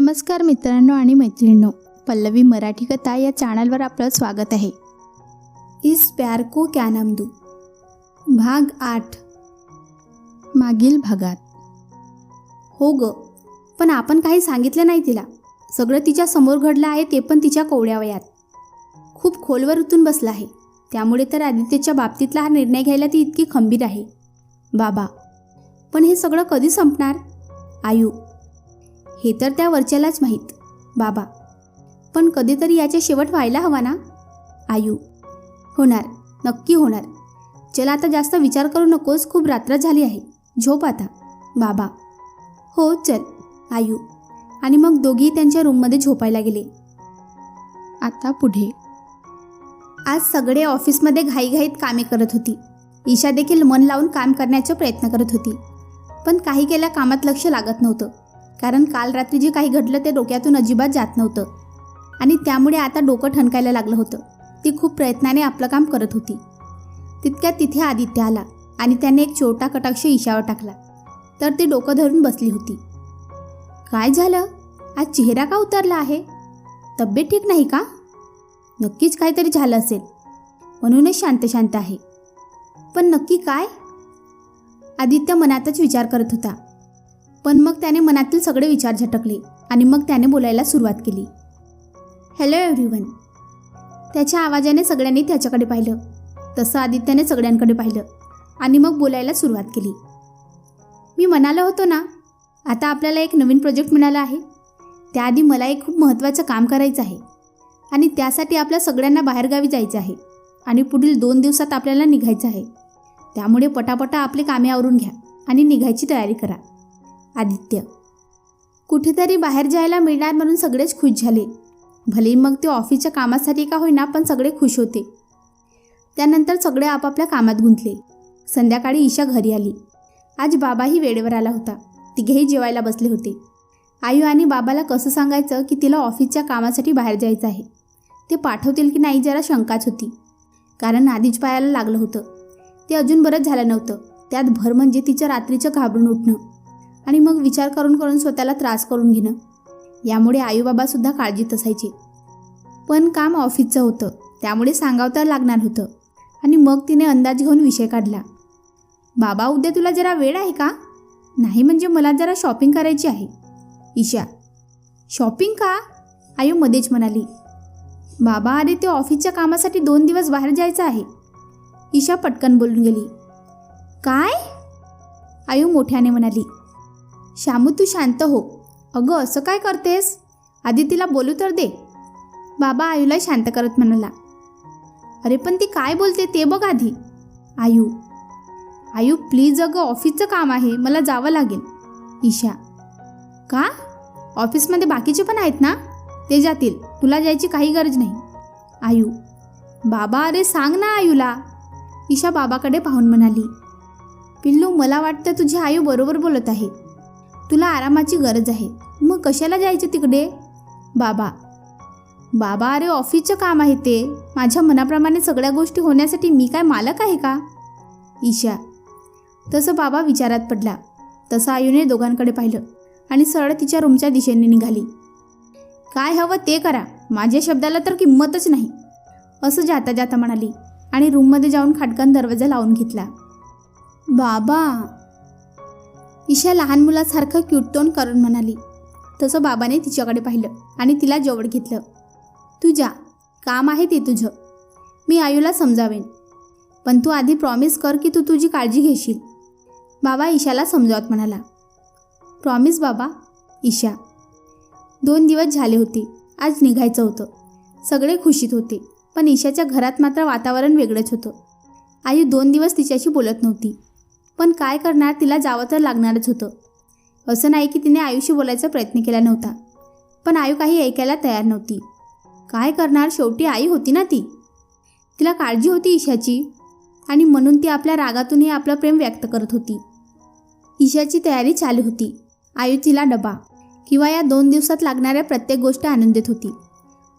नमस्कार मित्रांनो आणि मैत्रिणींनो पल्लवी मराठी कथा या चॅनलवर आपलं स्वागत आहे. इस प्यार को क्या नाम दू? भाग आठ. मागील भागात. हो ग पण आपण काही सांगितलं नाही तिला. सगळं तिच्या समोर घडलं आहे ते पण तिच्या कोवड्या वयात खूप खोलवर उतून बसला आहे. त्यामुळे तर आदित्यच्या बाबतीतला हा निर्णय घ्यायला ती इतकी खंबीर आहे. बाबा पण हे सगळं कधी संपणार? आयु हे तर त्या वरच्यालाच माहीत. बाबा पण कधीतरी याचा शेवट व्हायला हवा ना? आयु होणार नक्की होणार. चला आता जास्त विचार करू नकोस खूप रात्र झाली आहे. झोप आता. बाबा हो चल. आयु आणि मग दोघी त्यांच्या रूममध्ये झोपायला गेले. आता पुढे. आज सगळे ऑफिसमध्ये घाईघाईत कामे करत होती. ईशा देखील मन लावून काम करण्याचा प्रयत्न करत होती. पण काही केल्या कामात लक्ष लागत नव्हतं. कारण काल रात्री जे काही घडलं ते डोक्यातून अजिबात जात नव्हतं. आणि त्यामुळे आता डोकं ठणकायला लागलं होतं. ती खूप प्रयत्नाने आपलं काम करत होती. तितक्यात तिथे आदित्य आला आणि त्याने एक छोटा कटाक्ष ईशावर टाकला. तर ती डोकं धरून बसली होती. काय झालं? आज चेहरा का उतरला आहे? तब्येत ठीक नाही का? नक्कीच काहीतरी झालं असेल. म्हणूनच शांत शांत आहे. पण नक्की काय? आदित्य मनातच विचार करत होता. पण मग त्याने मनातील सगळे विचार झटकले आणि मग त्याने बोलायला सुरुवात केली. हॅलो एव्हरीवन त्याच्या आवाजाने सगळ्यांनी त्याच्याकडे पाहिलं. तसं आदित्याने सगळ्यांकडे पाहिलं आणि मग बोलायला सुरुवात केली. मी म्हणालो होतो ना आता आपल्याला एक नवीन प्रोजेक्ट मिळाला आहे. त्याआधी मला एक खूप महत्त्वाचं काम करायचं आहे आणि त्यासाठी आपल्या सगळ्यांना बाहेरगावी जायचं आहे आणि पुढील दोन दिवसात आपल्याला निघायचं आहे. त्यामुळे पटापटा आपले कामे आवरून घ्या आणि निघायची तयारी करा. आदित्य. कुठेतरी बाहेर जायला मिळणार म्हणून सगळेच खुश झाले. भले मग ते ऑफिसच्या कामासाठी का होईना पण सगळे खुश होते. त्यानंतर सगळे आपापल्या कामात गुंतले. संध्याकाळी ईशा घरी आली. आज बाबाही वेळेवर आला होता. तिघेही जेवायला बसले होते. आयु आणि बाबाला कसं सांगायचं की तिला ऑफिसच्या कामासाठी बाहेर जायचं आहे. ते पाठवतील की नाही जरा शंकाच होती. कारण आधीच पायाला लागलं होतं. ते अजून बरंच झालं नव्हतं. त्यात भर म्हणजे तिच्या रात्रीचं घाबरून उठणं. आणि मग विचार करून करून स्वतःला त्रास करून घेणं. यामुळे आईबाबासुद्धा काळजीत असायचे. पण काम ऑफिसचं होतं. त्यामुळे सांगावं तर लागणार होतं. आणि मग तिने अंदाज घेऊन विषय काढला. बाबा उद्या तुला जरा वेळ आहे का? नाही म्हणजे मला जरा शॉपिंग करायची आहे. ईशा. शॉपिंग का? आयू मध्येच म्हणाली. बाबा अरे ते ऑफिसच्या कामासाठी दोन दिवस बाहेर जायचं आहे. ईशा पटकन बोलून गेली. काय? आयू मोठ्याने म्हणाली. श्यामू तू शांत हो. अगं असं काय करतेस? आधी तिला बोलू तर दे. बाबा आयूला शांत करत म्हणाला. अरे पण ती काय बोलते ते बघ आधी. आयू. आयू प्लीज अगं ऑफिसचं काम आहे. मला जावं लागेल. ईशा. का? ऑफिसमध्ये बाकीचे पण आहेत ना? ते जातील. तुला जायची काही गरज नाही. आयू. बाबा अरे सांग ना आयूला. ईशा बाबाकडे पाहून म्हणाली. पिल्लू मला वाटतं तुझी आयू बरोबर बोलत आहे. तुला आरामाची गरज आहे. मग कशाला जायचं तिकडे? बाबा. बाबा अरे ऑफिसचं काम आहे ते. माझ्या मनाप्रमाणे सगळ्या गोष्टी होण्यासाठी मी काय मालक आहे का? ईशा. तसं बाबा विचारात पडला. तसं आयूने दोघांकडे पाहिलं आणि सरळ तिच्या रूमच्या दिशेने निघाली. काय हवं ते करा. माझ्या शब्दाला तर किंमतच नाही. असं जाता जाता म्हणाली आणि रूममध्ये जाऊन खाटकन दरवाजा लावून घेतला. बाबा ईशा लहान मुलासारखं क्यूट तोंड करून म्हणाली. तसं बाबाने तिच्याकडे पाहिलं आणि तिला जवळ घेतलं. तू जा काम आहे ते तुझं. मी आयूला समजावेन. पण तू आधी प्रॉमिस कर की तू तुझी काळजी घेशील. बाबा ईशाला समजावत म्हणाला. प्रॉमिस बाबा? ईशा दोन दिवस झाले होते. आज निघायचं होतं. सगळे खुशीत होते पण ईशाच्या घरात मात्र वातावरण वेगळंच होतं. आई दोन दिवस तिच्याशी बोलत नव्हती. पण काय करणार तिला जावं तर लागणारच होतं. असं नाही की तिने आयुशी बोलायचा प्रयत्न केला नव्हता. पण आयू काही ऐकायला तयार नव्हती. काय करणार? शेवटी आई होती ना ती? तिला काळजी होती ईशाची. आणि म्हणून ती आपल्या रागातूनही आपलं प्रेम व्यक्त करत होती. ईशाची तयारी चालू होती. आयू तिला डबा किंवा या दोन दिवसात लागणाऱ्या प्रत्येक गोष्ट आणून देत होती.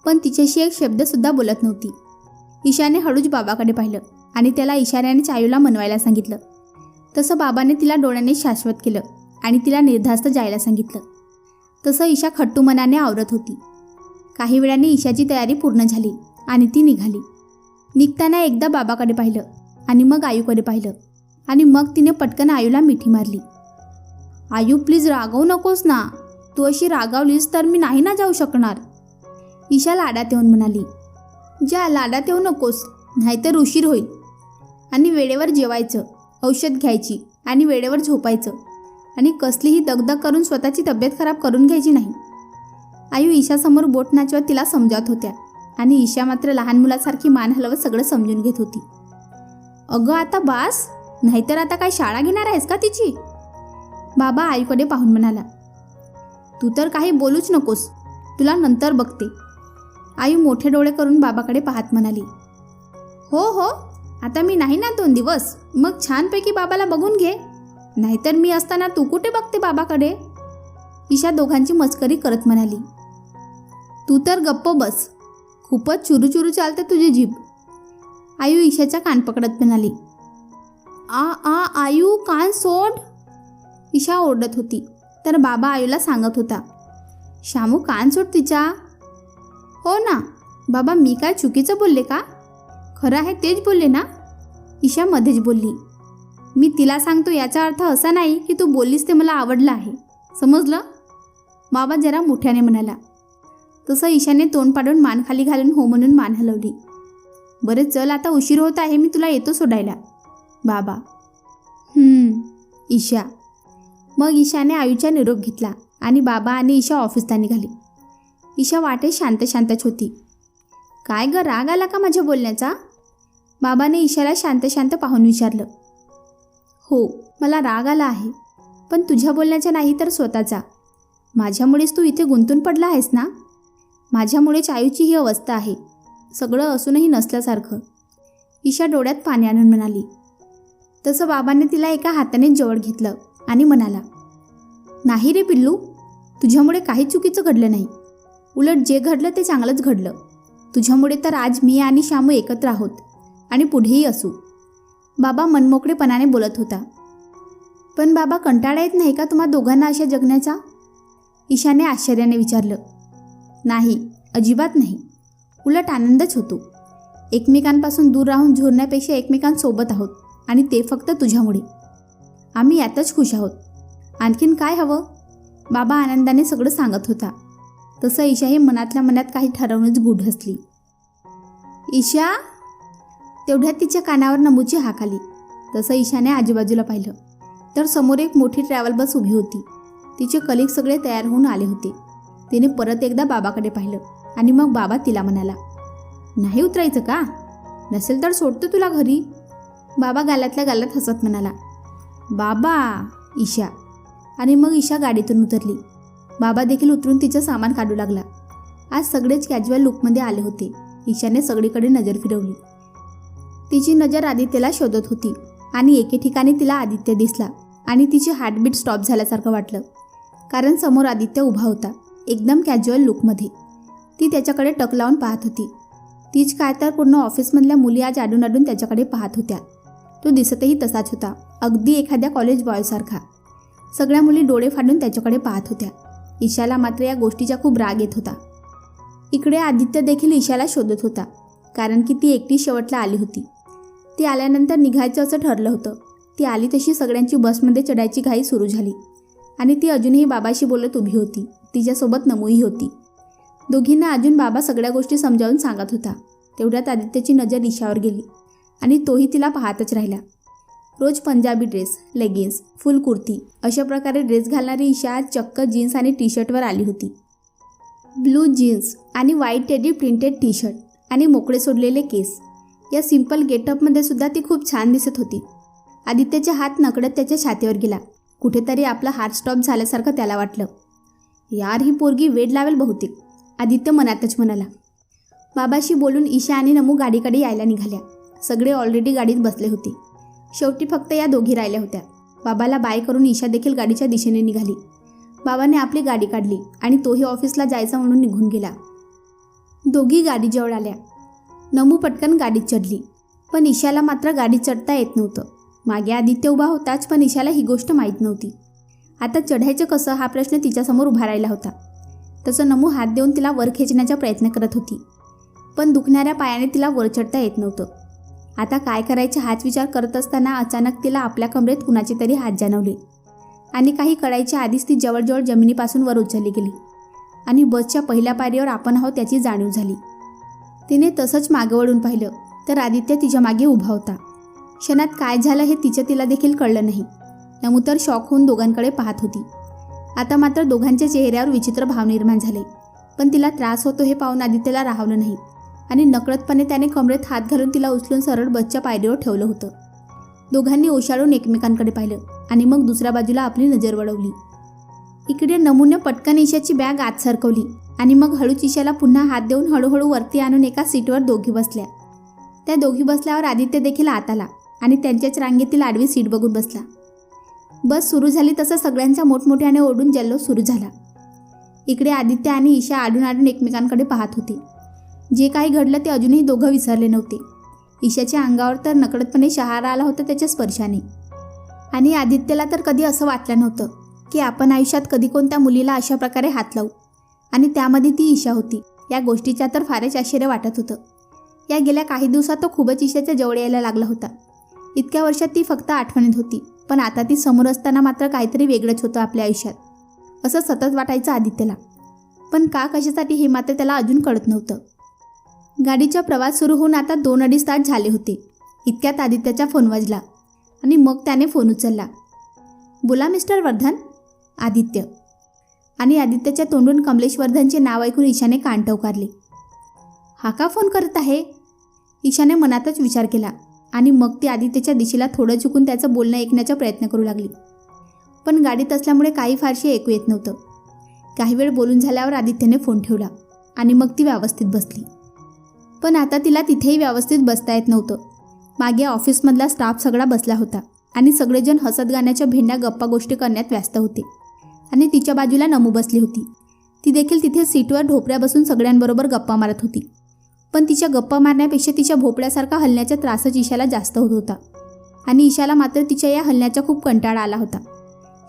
पण तिच्याशी एक शब्दसुद्धा बोलत नव्हती. ईशाने हळूच बाबाकडे पाहिलं आणि त्याला इशाऱ्यानेच आयूला मनवायला सांगितलं. तसं बाबाने तिला डोळ्याने शाश्वत केलं आणि तिला निर्धास्त जायला सांगितलं. तसं ईशा खट्टू मनाने आवरत होती. काही वेळाने ईशाची तयारी पूर्ण झाली आणि ती निघाली. निघताना एकदा बाबाकडे पाहिलं आणि मग आयूकडे पाहिलं आणि मग तिने पटकन आयूला मिठी मारली. आयू प्लीज रागवू नकोस ना. तू अशी रागावलीस तर मी नाही ना जाऊ शकणार. ईशा लाडात येऊन म्हणाली. जा लाडात येऊ नकोस नाहीतर उशीर होईल. आणि वेळेवर जेवायचं. औषध घ्यायची आणि वेळेवर झोपायचं. आणि कसलीही दगदग करून स्वतःची तब्येत खराब करून घ्यायची नाही. आयू ईशासमोर बोट नाचवत तिला समजावत होत्या आणि ईशा मात्र लहान मुलासारखी मान हलवत सगळं समजून घेत होती. अगं आता बास नाहीतर आता काय शाळा घेणार आहेस का तिची? बाबा आईकडे पाहून म्हणाला. तू तर काही बोलूच नकोस तुला नंतर बघते. आई मोठे डोळे करून बाबाकडे पाहत म्हणाली. हो हो आता मी नाही ना दोन दिवस. मग छानपैकी बाबाला बघून घे. नाहीतर मी असताना तू कुठे बघते बाबाकडे? ईशा दोघांची मस्करी करत म्हणाली. तू तर गप्प बस. खूपच चुरू चुरू चालते तुझी जीभ. आयू ईशाचा कान पकडत म्हणाली. आ आ आयू कान सोड. ईशा ओरडत होती. तर बाबा आयूला सांगत होता. शामू कान सोड तिच्या. हो ना. बाबा मी काय चुकीचं बोलले का? खरं आहे तेच बोलले ना? ईशा मध्येच बोलली. मी तिला सांगतो याचा अर्थ असा नाही की तू बोललीस ते मला आवडलं आहे. समजलं? बाबा जरा मोठ्याने म्हणाला. तसं ईशाने तोंड पाडून मान खाली घालून हो म्हणून मान हलवली. बरं चल आता उशीर होत आहे मी तुला येतो सोडायला. बाबा. ईशा. मग ईशाने आयूचा निरोप घेतला आणि बाबा आणि ईशा ऑफिसला निघाली ईशा वाटे शांत शांतच होती. काय ग राग आला का माझ्या बोलण्याचा? बाबाने ईशाला शांत शांत पाहून विचारलं. हो मला राग आला आहे पण तुझ्या बोलण्याचा नाही तर स्वतःचा. माझ्यामुळेच तू इथे गुंतून पडला आहेस ना? माझ्यामुळेच आयूची ही अवस्था आहे सगळं असूनही नसल्यासारखं. ईशा डोळ्यात पाणी आणून म्हणाली. तसं बाबाने तिला एका हाताने जवळ घेतलं आणि म्हणाला नाही रे पिल्लू तुझ्यामुळे काही चुकीचं घडलं नाही. उलट जे घडलं ते चांगलंच घडलं. तुझ्यामुळे तर आज मी आणि श्यामू एकत्र आहोत. आणि पुढेही असू. बाबा मनमोकळेपणाने बोलत होता. पण बाबा कंटाळा येत नाही का तुम्हा दोघांना अशा जगण्याचा? ईशाने आश्चर्याने विचारलं. नाही अजिबात नाही. उलट आनंदच होतो. एकमेकांपासून दूर राहून झुरण्यापेक्षा एकमेकांसोबत आहोत आणि ते फक्त तुझ्यामुळे. आम्ही यातच खुश आहोत. आणखीन काय हवं? बाबा आनंदाने सगळं सांगत होता. तसं ईशाही मनातल्या मनात काही ठरवूनच गुढ हसली ईशा! तेवढ्यात तिच्या कानावर नमूची हाक आली. तसं ईशाने आजूबाजूला पाहिलं. तर समोर एक मोठी ट्रॅव्हल बस उभी होती. तिचे कलिक सगळे तयार होऊन आले होते. तिने परत एकदा बाबाकडे पाहिलं आणि मग बाबा तिला म्हणाला नाही उतरायचं का? नसेल तर सोडतो तुला घरी. बाबा गालातल्या गालात हसत म्हणाला बाबा ईशा. आणि मग ईशा गाडीतून उतरली. बाबा देखील उतरून तिचं सामान काढू लागला. आज सगळेच कॅज्युअल लुकमध्ये आले होते. ईशाने सगळीकडे नजर फिरवली. तिची नजर आदित्यला शोधत होती आणि एके ठिकाणी तिला आदित्य दिसला आणि तिची हार्टबीट स्टॉप झाल्यासारखं वाटलं. कारण समोर आदित्य उभा होता एकदम कॅज्युअल लुकमध्ये ती त्याच्याकडे टक लावून पाहत होती. तीच काय तर पूर्ण ऑफिसमधल्या मुली आज आडून आडून त्याच्याकडे पाहत होत्या. तो दिसतही तसाच होता अगदी एखाद्या कॉलेज बॉयसारखा सगळ्या मुली डोळे फाडून त्याच्याकडे पाहत होत्या. ईशाला मात्र या गोष्टीचा खूप राग येत होता. इकडे आदित्य देखील ईशाला शोधत होता कारण की ती एकटी शेवटला आली होती. ती आल्यानंतर निघायचं असं ठरलं होतं. ती आली तशी सगळ्यांची बसमध्ये चढायची घाई सुरू झाली. आणि ती अजूनही बाबाशी बोलत उभी होती. तिच्यासोबत नमूही होती. दोघींना अजून बाबा सगळ्या गोष्टी समजावून सांगत होता. तेवढ्यात आदित्यची नजर ईशावर गेली. आणि तोही तिला पाहतच राहिला. रोज Punjabi dress leggings full kurti अशा प्रकारे ड्रेस घालणारी ईशा आज चक्क जीन्स आणि टी शर्टवर आली होती. ब्लू जीन्स आणि white teddy printed T shirt आणि मोकळे सोडलेले केस. या सिंपल गेटअपमध्ये सुद्धा ती खूप छान दिसत होती. आदित्यचे हात नकडत त्याच्या छातीवर गेला. कुठेतरी आपला हार्ट स्टॉप झाल्यासारखं त्याला वाटलं. यार ही पोरगी वेड लावेल बहुतेक आदित्य मनातच म्हणाला. बाबाशी बोलून ईशा आणि नमू गाडीकडे यायला निघाल्या. सगळे ऑलरेडी गाडीत बसले होते. शेवटी फक्त या दोघी राहिल्या होत्या. बाबाला बाय करून ईशा देखील गाडीच्या दिशेने निघाली. बाबाने आपली गाडी काढली आणि तोही ऑफिसला जायचा म्हणून निघून गेला. दोघी गाडी जवळ आल्या. नमू पटकन गाडीत चढली. पण ईशाला मात्र गाडीत चढता येत नव्हतं. मागे आदित्य उभा होताच पण ईशाला ही गोष्ट माहीत नव्हती. आता चढायचं कसं हा प्रश्न तिच्यासमोर उभा राहिला होता. तसं नमू हात देऊन तिला वर खेचण्याचा प्रयत्न करत होती. पण दुखणाऱ्या पायाने तिला वर चढता येत नव्हतं. आता काय करायचे हाच विचार करत असताना अचानक तिला आपल्या कमरेत कुणाचे तरी हात जाणवले. आणि काही कळायच्या आधीच ती जवळजवळ जमिनीपासून वर उचलली गेली. आणि बसच्या पहिल्या पायरीवर आपण आहोत त्याची जाणीव झाली. तिने तसंच मागे वळून पाहिलं तर आदित्य तिच्यामागे उभा होता. क्षणात काय झालं हे तिचं तिला देखील कळलं नाही. नमुतर शॉक होऊन दोघांकडे पाहत होती. आता मात्र दोघांच्या चेहऱ्यावर विचित्र भाव निर्माण झाले. पण तिला त्रास होतो हे पाहून आदित्यला राहवलं नाही आणि नकळतपणे त्याने कमरेत हात घालून तिला उचलून सरळ बसच्या पायरीवर ठेवलं होतं. दोघांनी ओशाळून एकमेकांकडे पाहिलं आणि मग दुसऱ्या बाजूला आपली नजर वळवली. इकडे नमुने पटकन ईशाची बॅग आत सरकवली आणि मग हळूच ईशाला पुन्हा हात देऊन हळूहळू वरती आणून एका सीटवर दोघी बसल्या. त्या दोघी बसल्यावर आदित्य देखील आत आला आणि त्यांच्याच रांगेतील आडवी सीट बघून बसला. बस सुरू झाली तसं सगळ्यांचा मोठमोठ्याने ओढून जल्लो सुरू झाला. इकडे आदित्य आणि ईशा आडून आडून एकमेकांकडे पाहत होते. जे काही घडलं ते अजूनही दोघं विसरले नव्हते. ईशाच्या अंगावर तर नकळतपणे शहारा आला होता त्याच्या स्पर्शाने. आणि आदित्यला तर कधी असं वाटलं नव्हतं. की आपण आयुष्यात कधी कोणत्या मुलीला अशा प्रकारे हात लावू? आणि त्यामध्ये ती ईशा होती. या गोष्टीच्या तर फारच आश्चर्य वाटत होतं. या गेल्या काही दिवसात तो खूपच ईशाच्या जवळ यायला लागला होता. इतक्या वर्षात ती फक्त आठवणीत होती. पण आता ती समोर असताना मात्र काहीतरी वेगळंच होतं आपल्या आयुष्यात. असं सतत वाटायचं आदित्यला. पण का कशासाठी हे मात्र त्याला अजून कळत नव्हतं. गाडीचा प्रवास सुरू होऊन आता दोन अडीच तास झाले होते. इतक्यात आदित्याचा फोन वाजला आणि मग त्याने फोन उचलला. बोला मिस्टर वर्धन आदित्य. आणि आदित्यच्या तोंडून कमलेशवर्धनचे नाव ऐकून ईशाने कान टवकारले हा का फोन करत आहे? ईशाने मनातच विचार केला आणि मग ती आदित्यच्या दिशेला थोडं झुकून त्याचं बोलणं ऐकण्याचा प्रयत्न करू लागली. पण गाडीत असल्यामुळे काही फारशी ऐकू येत नव्हतं. काही वेळ बोलून झाल्यावर आदित्यने फोन ठेवला आणि मग ती व्यवस्थित बसली. पण आता तिला तिथेही व्यवस्थित बसता येत नव्हतं. मागे ऑफिसमधला स्टाफ सगळा बसला होता. आणि सगळेजण हसत गाण्याच्या भेंड्या गप्पा गोष्टी करण्यात व्यस्त होते. आणि तिच्या बाजूला नमू बसली होती. ती देखील तिथे सीटवर ढोपऱ्या बसून सगळ्यांबरोबर गप्पा मारत होती. पण तिच्या गप्पा मारण्यापेक्षा तिच्या भोपळ्यासारखा हलण्याचा त्रासच ईशाला जास्त होत होता. आणि ईशाला मात्र तिच्या या हलण्याचा खूप कंटाळा आला होता.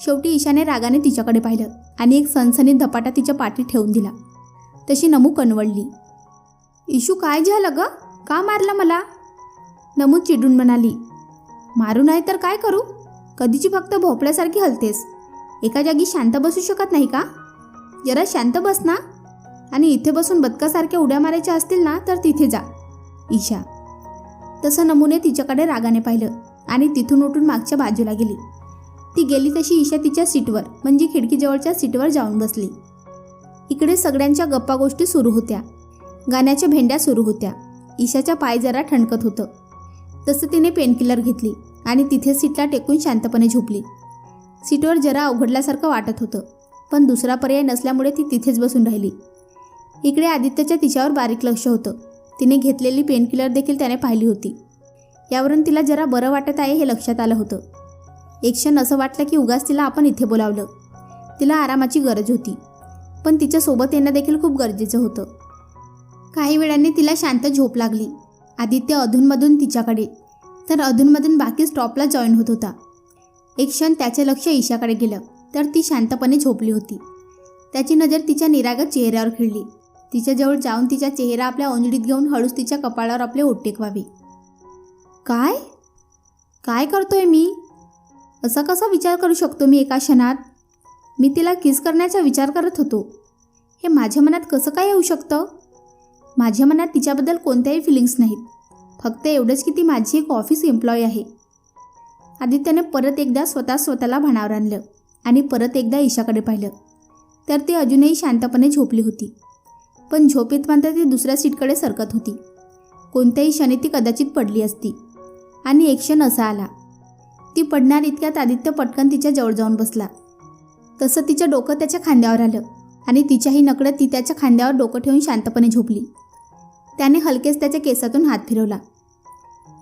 शेवटी ईशाने रागाने तिच्याकडे पाहिलं आणि एक सनसनीत धपाटा तिच्या पाठीत ठेवून दिला. तशी नमू कणवळली इशू काय झालं ग? का मारलं मला? नमू चिडून म्हणाली मारू नाही तर काय करू? कधीची फक्त भोपळ्यासारखी हलतेस. एका जागी शांत बसू शकत नाही का? जरा शांत बस ना. आणि इथे बसून बदकासारख्या उड्या मारायच्या असतील ना तर तिथे जा. ईशा. तसं नमुने तिच्याकडे रागाने पाहिलं आणि तिथून उठून मागच्या बाजूला गेली. ती गेली तशी ईशा तिच्या सीटवर म्हणजे खिडकीजवळच्या सीटवर जाऊन बसली. इकडे सगळ्यांच्या गप्पा गोष्टी सुरू होत्या. गाण्याच्या भेंड्या सुरू होत्या. ईशाच्या पाय जरा ठणकत होतं. तसं तिने पेनकिलर घेतली आणि तिथे सीटला टेकून शांतपणे झोपली. सीटवर जरा अवघडल्यासारखं वाटत होतं पण दुसरा पर्याय नसल्यामुळे ती तिथेच बसून राहिली. इकडे आदित्यच्या तिच्यावर बारीक लक्ष होतं. तिने घेतलेली पेनकिलर देखील त्याने पाहिली होती. यावरून तिला जरा बरं वाटत आहे हे लक्षात आलं होतं. एक क्षण असं वाटलं की उगाच तिला आपण इथे बोलावलं. तिला आरामाची गरज होती पण तिच्यासोबत येणं देखील खूप गरजेचं होतं. काही वेळाने तिला शांत झोप लागली. आदित्य अधूनमधून तिच्याकडे. तर अधूनमधून बाकी स्टॉपला जॉईन होत होता. एक क्षण त्याचे लक्ष ईशाकडे गेलं तर ती शांतपणे झोपली होती. त्याची नजर तिच्या निरागत चेहऱ्यावर खिळली. तिच्याजवळ जाऊन तिचा चेहरा आपल्या ओंजडीत घेऊन हळूच तिच्या कपाळावर आपले ओठ टेकवावे काय? काय करतोय मी? असा कसा विचार करू शकतो मी एका क्षणात? मी तिला किस करण्याचा विचार करत होतो. हे माझ्या मनात कसं काय येऊ शकतं? माझ्या मनात तिच्याबद्दल कोणत्याही फिलिंग्स नाहीत. फक्त एवढंच की ती माझी एक ऑफिस एम्प्लॉई आहे. आदित्यने परत एकदा स्वतः स्वतःला भाणावर आणलं आणि परत एकदा ईशाकडे पाहिलं. तर ती अजूनही शांतपणे झोपली होती. पण झोपेत मात्र ती दुसऱ्या सीटकडे सरकत होती. कोणत्याही क्षणी ती कदाचित पडली असती. आणि एक क्षण असा आला. ती पडणार इतक्यात आदित्य पटकन तिच्या जवळ जाऊन बसला. तसं तिचं डोकं त्याच्या खांद्यावर आलं आणि तिच्याही नकळत ती त्याच्या खांद्यावर डोकं ठेवून शांतपणे झोपली. त्याने हलकेच त्याच्या केसातून हात फिरवला.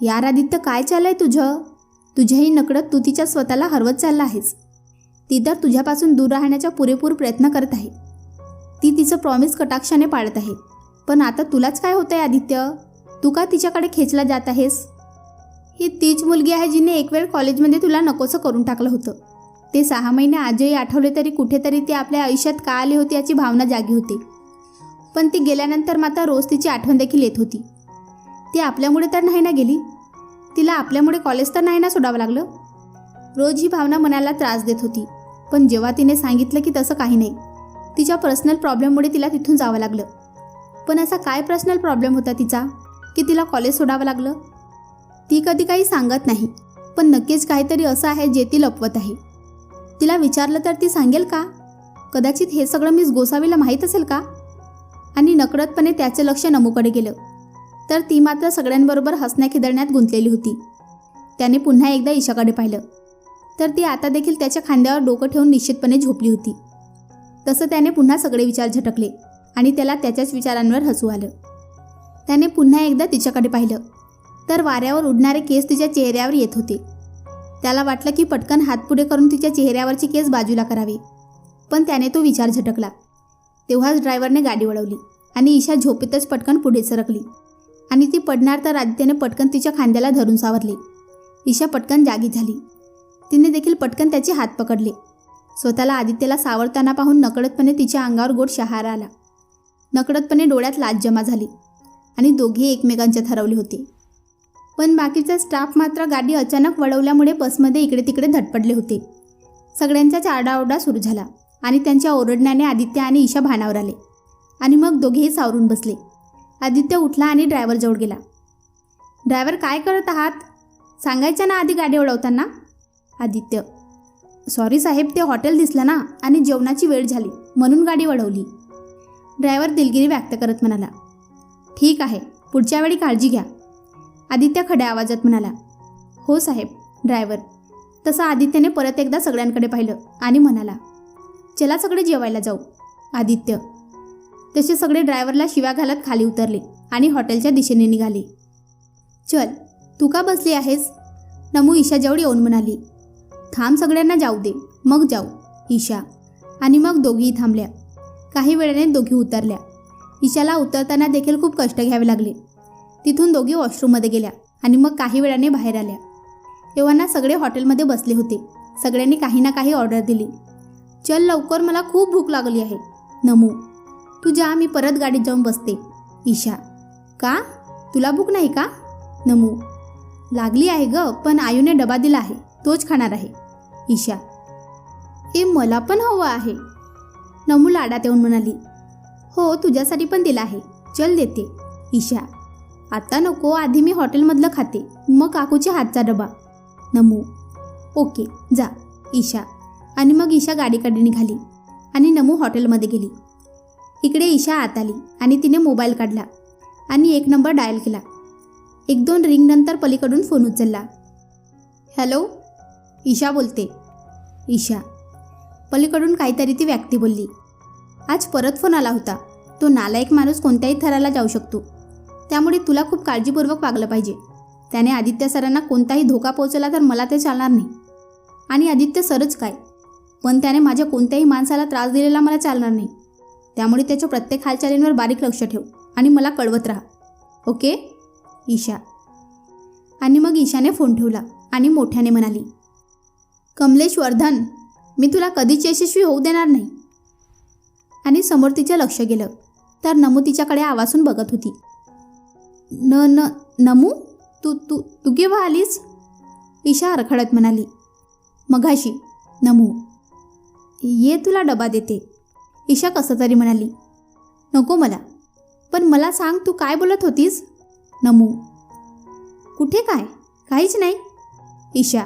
यार आदित्य काय चाललंय तुझं? तुझ्याही नकडत तू तिच्या स्वतःला हरवत चालला आहेस. ती तर तुझ्यापासून दूर राहण्याचा पुरेपूर प्रयत्न करत आहे. ती तिचं प्रॉमिस कटाक्षाने पाळत आहे. पण आता तुलाच काय होतंय आदित्य? तू का तिच्याकडे खेचला जात आहेस? ही तीच मुलगी आहे जिने एक वेळ कॉलेजमध्ये तुला नकोसं करून टाकलं होतं. ते सहा महिने आजही आठवले तरी कुठेतरी ते आपल्या आयुष्यात का आले होते याची भावना जागी होती. पण ती गेल्यानंतर मात्र रोज तिची आठवण देखील येत होती. ती आपल्यामुळे तर नाही ना गेली? तिला आपल्यामुळे कॉलेज तर नाही ना सोडावं लागलं? रोज ही भावना मनाला त्रास देत होती पण जेव्हा तिने सांगितलं की तसं काही नाही तिच्या पर्सनल प्रॉब्लेममुळे तिला तिथून जावं लागलं. पण असा काय पर्सनल प्रॉब्लेम होता तिचा की तिला कॉलेज सोडावं लागलं? ती कधी काही सांगत नाही पण नक्कीच काहीतरी असं आहे जे ती लपवत आहे. तिला विचारलं तर ती सांगेल का? कदाचित हे सगळं मिस गोसावीला माहीत असेल का? आणि नकळतपणे त्याचे लक्ष नमूकडे गेलं. तर ती मात्र सगळ्यांबरोबर हसण्या खिदळण्यात गुंतलेली होती. त्याने पुन्हा एकदा ईशाकडे पाहिलं. तर ती आता देखील त्याच्या खांद्यावर डोकं ठेवून निश्चितपणे झोपली होती. तसं त्याने पुन्हा सगळे विचार झटकले आणि त्याला त्याच्याच विचारांवर हसू आलं. त्याने पुन्हा एकदा तिच्याकडे पाहिलं. तर वाऱ्यावर उडणारे केस तिच्या चेहऱ्यावर येत होते. त्याला वाटलं की पटकन हात पुढे करून तिच्या चेहऱ्यावरचे केस बाजूला करावे. पण त्याने तो विचार झटकला. तेव्हाच ड्रायव्हरने गाडी वळवली आणि ईशा झोपेतच पटकन पुढे सरकली. आणि ती पडणार तर आदित्यने पटकन तिच्या खांद्याला धरून सावरले. ईशा पटकन जागी झाली. तिने देखील पटकन त्याचे हात पकडले. स्वतःला आदित्यला सावरताना पाहून नकळतपणे तिच्या अंगावर गोड शहारा आला. नकळतपणे डोळ्यात लाज जमा झाली आणि दोघे एकमेकांचे ठरवले होते. पण बाकीचा स्टाफ मात्र गाडी अचानक वळवल्यामुळे बसमध्ये इकडे तिकडे धडपडले होते. सगळ्यांचाच आरडाओरडा सुरू झाला. आणि त्यांच्या ओरडण्याने आदित्य आणि ईशा भानावर आले. आणि मग दोघेही सावरून बसले. आदित्य उठला आणि ड्रायव्हरजवळ गेला. ड्रायव्हर काय करत आहात? सांगायच्या ना आधी गाडी ओढवताना. आदित्य सॉरी साहेब ते हॉटेल दिसलं ना आणि जेवणाची वेळ झाली म्हणून गाडी वळवली. ड्रायव्हर दिलगिरी व्यक्त करत म्हणाला ठीक आहे पुढच्या वेळी काळजी घ्या. आदित्य खड्या आवाजात म्हणाला हो साहेब ड्रायव्हर तसं आदित्यने परत एकदा सगळ्यांकडे पाहिलं आणि म्हणाला चला सगळे जेवायला जाऊ आदित्य. तसे सगळे ड्रायव्हरला शिव्या घालत खाली उतरले आणि हॉटेलच्या दिशेने निघाले. चल तू का बसली आहेस? नमू ईशाजवळ येऊन म्हणाली. थांब सगळ्यांना जाऊ दे मग जाऊ ईशा. आणि मग दोघीही थांबल्या. काही वेळाने दोघी उतरल्या. ईशाला उतरताना देखील खूप कष्ट घ्यावे लागले. तिथून दोघी वॉशरूममध्ये गेल्या आणि मग काही वेळाने बाहेर आल्या. एव्हाना सगळे हॉटेलमध्ये बसले होते. सगळ्यांनी काही ना काही ऑर्डर दिली. चल लवकर मला खूप भूक लागली आहे. नमू तू जा मी परत गाडीत जाऊन बसते. ईशा का? तुला भूक नाही का? नमू लागली आहे ग पण आयूने डबा दिला आहे. तोच खाणार आहे. ईशा ए मला पण हवं आहे. नमू लाडात येऊन म्हणाली हो तुझ्यासाठी पण दिला आहे. चल देते. ईशा आता नको आधी मी हॉटेलमधलं खाते. मग काकूच्या हातचा डबा. नमू ओके जा. ईशा आणि मग ईशा गाडीकडे निघाली आणि नमू हॉटेलमध्ये गेली. इकडे ईशा आत आली आणि तिने मोबाईल काढला आणि एक नंबर डायल केला. एक दोन रिंगनंतर पलीकडून फोन उचलला. हॅलो ईशा बोलते. ईशा पलीकडून काहीतरी ती व्यक्ती बोलली. आज परत फोन आला होता. तो नालायक माणूस कोणत्याही थराला जाऊ शकतो. त्यामुळे तुला खूप काळजीपूर्वक वागलं पाहिजे. त्याने आदित्य सरांना कोणताही धोका पोहोचवला तर मला ते चालणार नाही. आणि आदित्य सरच काय? पण त्याने माझ्या कोणत्याही माणसाला त्रास दिलेला मला चालणार नाही. त्यामुळे त्याच्या प्रत्येक हालचालींवर बारीक लक्ष ठेव आणि मला कळवत राहा. ओके? ईशा. आणि मग ईशाने फोन ठेवला आणि मोठ्याने म्हणाली कमलेश वर्धन मी तुला कधीच यशस्वी होऊ देणार नाही. आणि समोर तिचं लक्ष गेलं तर नमू तिच्याकडे आवासून बघत होती. न न नमू? तू तू तू केव्हा आलीस? ईशा अरखडत म्हणाली मघाशी नमू. ये तुला डबा देते. ईशा कसं तरी म्हणाली. नको मला. पण मला सांग तू काय बोलत होतीस? नमू. कुठे काय? काहीच नाही. ईशा.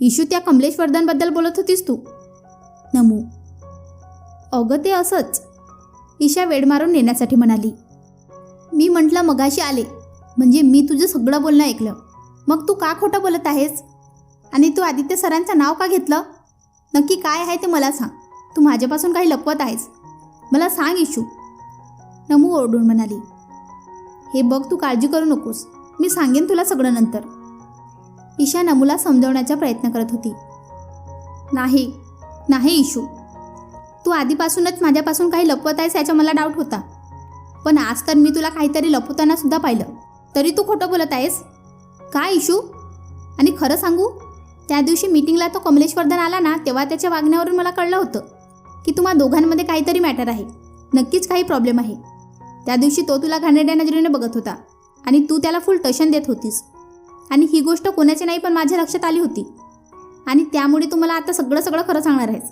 इशू त्या कमलेशवर्धनबद्दल बोलत होतीस तू? नमू. अगं ते असंच. ईशा वेड मारून नेण्यासाठी म्हणाली. मी म्हटलं मगाशी आले. म्हणजे मी तुझं सगळं बोलणं ऐकलं. मग तू का खोटं बोलत आहेस? आणि तू आदित्य सरांचं नाव का घेतलं? नक्की काय आहे ते मला सांग. तू माझ्यापासून काही लपवत आहेस. मला सांग इशू. नमू ओरडून म्हणाली. हे बघ तू काळजी करू नकोस. मी सांगेन तुला सगळं नंतर. ईशा नमूला समजवण्याचा प्रयत्न करत होती. नाही नाही इशू. तू आधीपासूनच माझ्यापासून काही लपवत आहेस याचा मला डाऊट होता. पण आज तर मी तुला काहीतरी लपवताना सुद्धा पाहिलं. तरी तू खोटं बोलत आहेस. काय इशू? आणि खरं सांगू? त्या दिवशी मीटिंगला तो कमलेश्वर्धन आला ना तेव्हा त्याच्या वागण्यावरून मला कळलं होतं की तुम्हा दोघांमध्ये काहीतरी मॅटर आहे. नक्कीच काही प्रॉब्लेम आहे. त्या दिवशी तो तुला घाणेरड्या नजरेने बघत होता आणि तू त्याला फुल टशन देत होतीस. आणि ही गोष्ट कोणाची नाही पण माझ्या लक्षात आली होती. आणि त्यामुळे तू मला आता सगळं सगळं खरं सांगणार आहेस.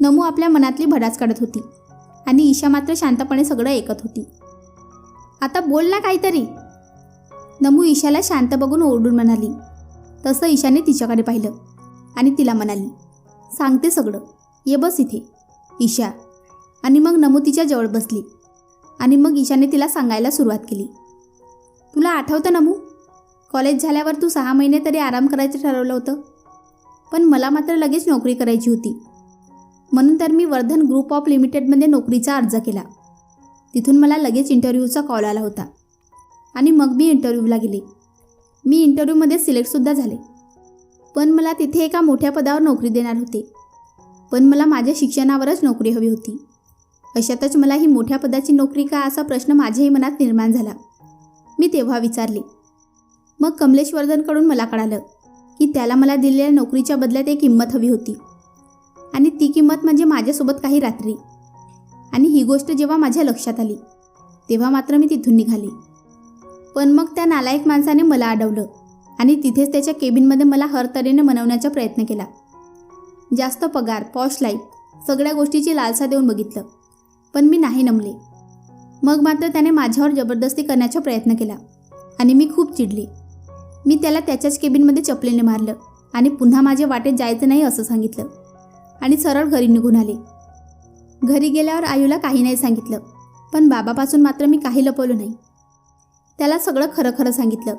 नमू आपल्या मनातली भडास काढत होती आणि ईशा मात्र शांतपणे सगळं ऐकत होती. आता बोल ना काहीतरी. नमू ईशाला शांत बघून ओरडून म्हणाली तसं ईशाने तिच्याकडे पाहिलं आणि तिला म्हणाली सांगते सगळं. ये बस इथे. ईशा. आणि मग नमू तिच्या जवळ बसली आणि मग ईशाने तिला सांगायला सुरुवात केली. तुला आठवतं नमू? कॉलेज झाल्यावर तू सहा महिने तरी आराम करायचं ठरवलं होतं. पण मला मात्र लगेच नोकरी करायची होती. म्हणून तर मी वर्धन ग्रुप ऑफ लिमिटेडमध्ये नोकरीचा अर्ज केला. तिथून मला लगेच इंटरव्ह्यूचा कॉल आला होता आणि मग मी इंटरव्ह्यूला गेले. मी इंटरव्ह्यूमध्ये सिलेक्टसुद्धा झाले. पण मला तिथे एका मोठ्या पदावर नोकरी देणार होते. पण मला माझ्या शिक्षणावरच नोकरी हवी होती. अशातच मला ही मोठ्या पदाची नोकरी का असा प्रश्न माझ्याही मनात निर्माण झाला. मी तेव्हा विचारले. मग कमलेश्वर्धनकडून मला कळालं की त्याला मला दिलेल्या नोकरीच्या बदल्यात एक किंमत हवी होती. आणि ती किंमत म्हणजे माझ्यासोबत काही रात्री. आणि ही गोष्ट जेव्हा माझ्या लक्षात आली तेव्हा मात्र मी तिथून निघाली. पण मग त्या नालायक माणसाने मला अडवलं आणि तिथेच त्याच्या केबिनमध्ये मला हर तऱ्हेने मनवण्याचा प्रयत्न केला. जास्त पगार पॉश लाईफ सगळ्या गोष्टीची लालसा देऊन बघितलं. पण मी नाही नमले. मग मात्र त्याने माझ्यावर जबरदस्ती करण्याचा प्रयत्न केला आणि मी खूप चिडले. मी त्याला त्याच्याच केबिनमध्ये चपलेने मारलं आणि पुन्हा माझ्या वाटेत जायचं नाही असं सांगितलं आणि सरळ घरी निघून आले. घरी गेल्यावर आयूला काही नाही सांगितलं पण बाबापासून मात्र मी काही लपवलं नाही. त्याला सगळं खरं खरं सांगितलं.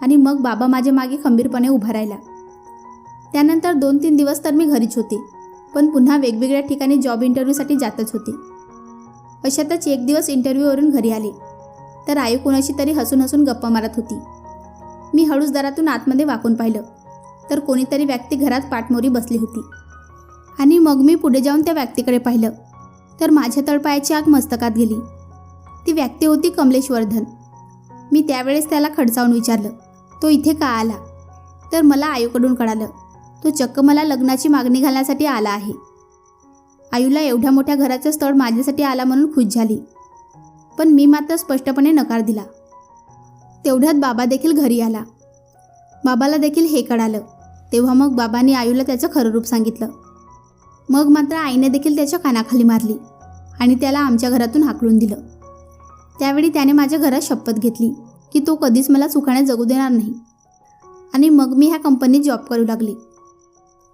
आणि मग बाबा माझ्या मागे खंबीरपणे उभा राहिला. त्यानंतर दोन तीन दिवस तर मी घरीच होते पण पुन्हा वेगवेगळ्या ठिकाणी जॉब इंटरव्ह्यूसाठी जातच होते. अशातच एक दिवस इंटरव्ह्यूवरून घरी आले. तर आई कोणाशी तरी हसून हसून गप्पा मारत होती. मी हळूच दारातून आतमध्ये वाकून पाहिलं तर कोणीतरी व्यक्ती घरात पाठमोरी बसली होती. आणि मग मी पुढे जाऊन त्या व्यक्तीकडे पाहिलं तर माझ्या तळपायाची आग मस्तकात गेली. ती व्यक्ती होती कमलेश वर्धन. मी त्यावेळेस त्याला खडसावून विचारलं तो इथे का आला? तर मला आयूकडून कळालं तो चक्क मला लग्नाची मागणी घालण्यासाठी आला आहे. आयूला एवढ्या मोठ्या घराचं स्थळ माझ्यासाठी आला म्हणून खुश झाली. पण मी मात्र स्पष्टपणे नकार दिला. तेवढ्यात बाबा देखील घरी आला. बाबाला देखील हे कळालं. तेव्हा मग बाबांनी आयूला त्याचं खरं रूप सांगितलं. मग मात्र आईने देखील त्याच्या कानाखाली मारली आणि त्याला आमच्या घरातून हाकलून दिलं. त्यावेळी त्याने माझ्या घरात शपथ घेतली की तो कधीच मला सुखाने जगू देणार नाही. आणि मग मी ह्या कंपनीत जॉब करू लागली.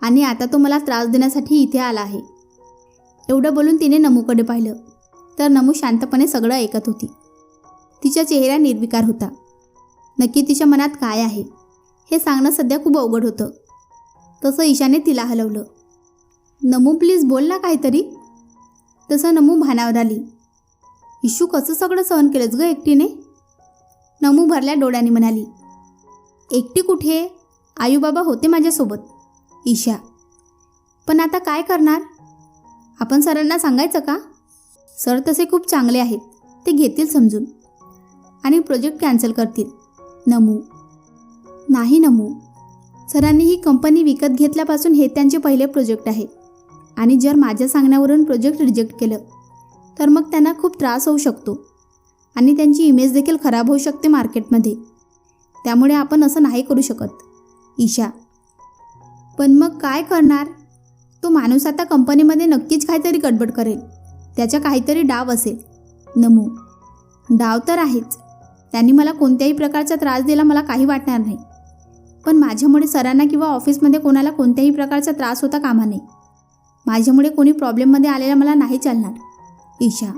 आणि आता तो मला त्रास देण्यासाठी इथे आला आहे. एवढं बोलून तिने नमूकडे पाहिलं तर नमू शांतपणे सगळं ऐकत होती. तिच्या चेहरा निर्विकार होता. नक्की तिच्या मनात काय आहे हे सांगणं सध्या खूप अवघड होतं. तसं ईशाने तिला हलवलं. नमू प्लीज बोल ना काहीतरी. तसं नमू भानावर आली. इशू कसं सगळं सहन केलंच ग एकटीने? नमू भरल्या डोळ्याने म्हणाली एकटी कुठे? आयूबाबा होते माझ्यासोबत. ईशा पण आता काय करणार? आपण सरांना सांगायचं का? सर तसे खूप चांगले आहेत ते घेतील समजून आणि प्रोजेक्ट कॅन्सल करतील. नमू. नाही नमू सरांनी ही कंपनी विकत घेतल्यापासून हे त्यांचे पहिले प्रोजेक्ट आहे आणि जर माझ्या सांगण्यावरून प्रोजेक्ट रिजेक्ट केलं तर मग त्यांना खूप त्रास होऊ शकतो. आणि त्यांची इमेज देखील खराब होऊ शकते मार्केटमध्ये त्यामुळे आपण असं नाही करू शकत. ईशा. पण मग काय करणार? तो माणूस आता कंपनीमध्ये नक्कीच काहीतरी गडबड करेल. त्याच्या काहीतरी डाव असेल. नमू. डाव तर आहेच. त्यांनी मला कोणत्याही प्रकारचा त्रास दिला मला काही वाटणार नाही. पण माझ्यामुळे सरांना किंवा ऑफिसमध्ये कोणाला कोणत्याही प्रकारचा त्रास होता कामा नये. माझ्यामुळे कोणी प्रॉब्लेममध्ये आलेला मला नाही चालणार. ईशा.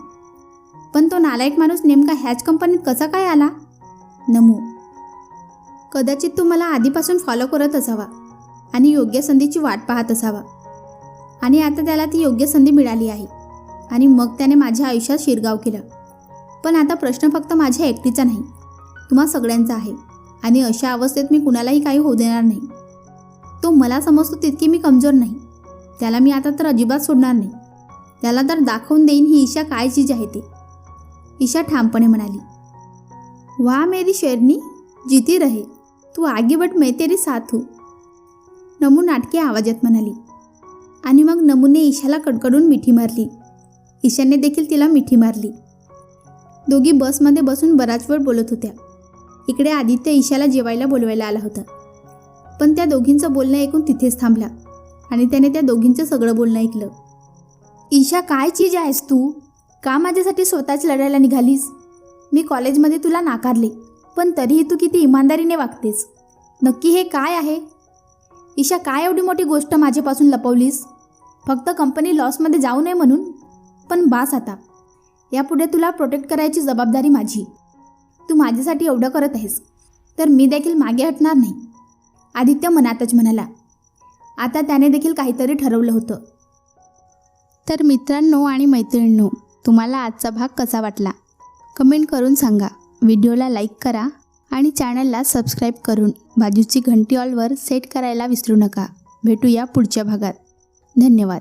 पण तो नालायक माणूस नेमका ह्याच कंपनीत कसा काय आला? नमू. कदाचित तू मला आधीपासून फॉलो करत असावा आणि योग्य संधीची वाट पाहत असावा. आणि आता त्याला ती योग्य संधी मिळाली आहे. आणि मग त्याने माझ्या आयुष्यात शिरगाव केला. पण आता प्रश्न फक्त माझ्या एकटीचा नाही तुम्हा सगळ्यांचा आहे आणि अशा अवस्थेत मी कुणालाही काही होऊ देणार नाही. तो मला समजतो तितकी मी कमजोर नाही. त्याला मी आता तर अजिबात सोडणार नाही. त्याला तर दाखवून देईन ही ईशा काय चीज आहे ते. ईशा ठामपणे म्हणाली वा मेरी शेरनी जिती रहे. तू आगी बट मैं तेरी साथ हूँ. नमू नाटके आवाजात म्हणाली. आणि मग नमूने ईशाला कडकडून मिठी मारली. ईशाने देखील तिला मिठी मारली. दोघी बसमध्ये बसून बराच वेळ बोलत होत्या. इकडे आदित्य ईशाला जेवायला बोलवायला आला होता. पण त्या दोघींचं बोलणं ऐकून तिथेच थांबला आणि त्याने त्या दोघींचं सगळं बोलणं ऐकलं. ईशा काय चीज आहेस तू? का माझ्यासाठी स्वतःच लढायला निघालीस? मी कॉलेजमध्ये तुला नाकारले पण तरीही तू किती इमानदारीने वागतेस. नक्की हे काय आहे? ईशा काय एवढी मोठी गोष्ट माझ्यापासून लपवलीस? फक्त कंपनी लॉसमध्ये जाऊ नये म्हणून? पण बास आता. यापुढे तुला प्रोटेक्ट करायची जबाबदारी माझी. तू माझ्यासाठी एवढं करत आहेस तर मी देखील मागे हटणार नाही. आदित्य मनातच म्हणाला. आता त्याने देखील काहीतरी ठरवलं होतं. तर मित्रांनो आणि मैत्रिणींनो तुम्हाला आजचा भाग कसा वाटला? कमेंट करून सांगा. व्हिडिओला लाईक करा आणि चॅनलला सबस्क्राईब करून बाजूची घंटी ऑलवर सेट करायला विसरू नका. भेटूया पुढच्या भागात. धन्यवाद.